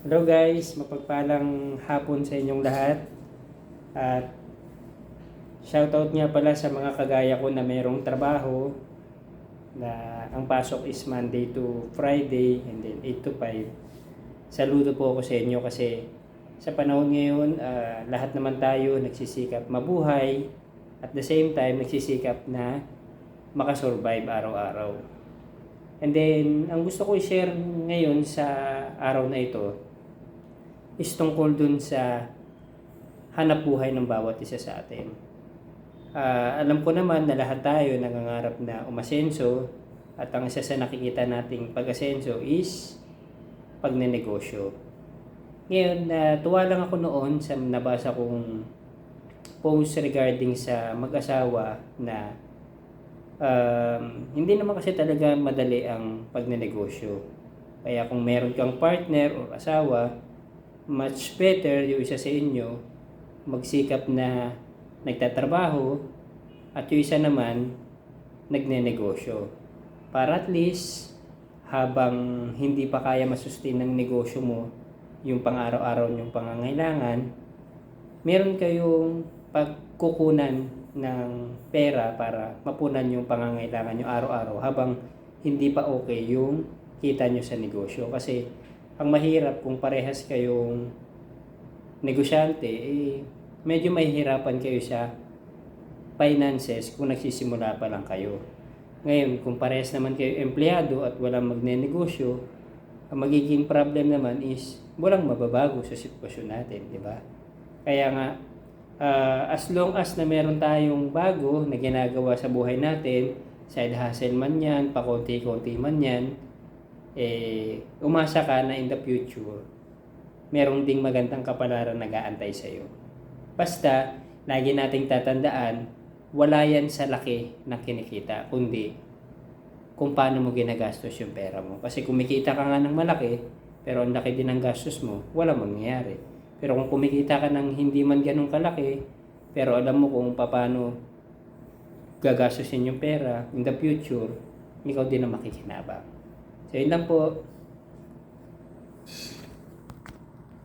Hello guys, mapagpalang hapon sa inyong lahat. At shoutout nga pala sa mga kagaya ko na mayroong trabaho na ang pasok is Monday to Friday and then 8 to 5. Saludo po ako sa inyo kasi sa panahon ngayon, ah, lahat naman tayo nagsisikap mabuhay at the same time nagsisikap na makasurvive araw-araw. And then, ang gusto ko i-share ngayon sa araw na ito is tungkol dun sa hanap buhay ng bawat isa sa atin. Ah, alam ko naman na lahat tayo nangangarap na umasenso at ang isa sa nakikita nating pag-asenso is pagnenegosyo. Ngayon, natuwa lang ako noon sa nabasa kong post regarding sa mag-asawa na um, hindi naman kasi talaga madali ang pagnenegosyo. Kaya kung meron kang partner o asawa, much better yung isa sa inyo magsikap na nagtatrabaho at yung isa naman nagnenegosyo. Para at least habang hindi pa kaya masustain ng negosyo mo yung pang-araw-araw yung pangangailangan, meron kayong pagkukunan ng pera para mapunan yung pangangailangan nyo araw-araw habang hindi pa okay yung kita nyo sa negosyo. Kasi ang mahirap kung parehas kayong negosyante, eh, medyo mahihirapan kayo sa finances kung nagsisimula pa lang kayo. Ngayon, kung parehas naman kayo empleyado at walang magnenegosyo, ang magiging problem naman is walang mababago sa sitwasyon natin, di ba? Kaya nga, ah, as long as na meron tayong bago na ginagawa sa buhay natin, side hustle man yan, pakonti-konti man yan, eh, umasa ka na in the future, meron ding magandang kapalaran nag-aantay sa'yo. Basta, lagi nating tatandaan, wala yan sa laki na kinikita, kundi kung paano mo ginagastos yung pera mo. Kasi kumikita ka nga ng malaki, pero ang laki din ng gastos mo, wala mangyayari. Pero kung kumikita ka ng hindi man ganun kalaki, pero alam mo kung paano gagastusin yung pera in the future, ikaw din ang makikinabang. So, yun lang po.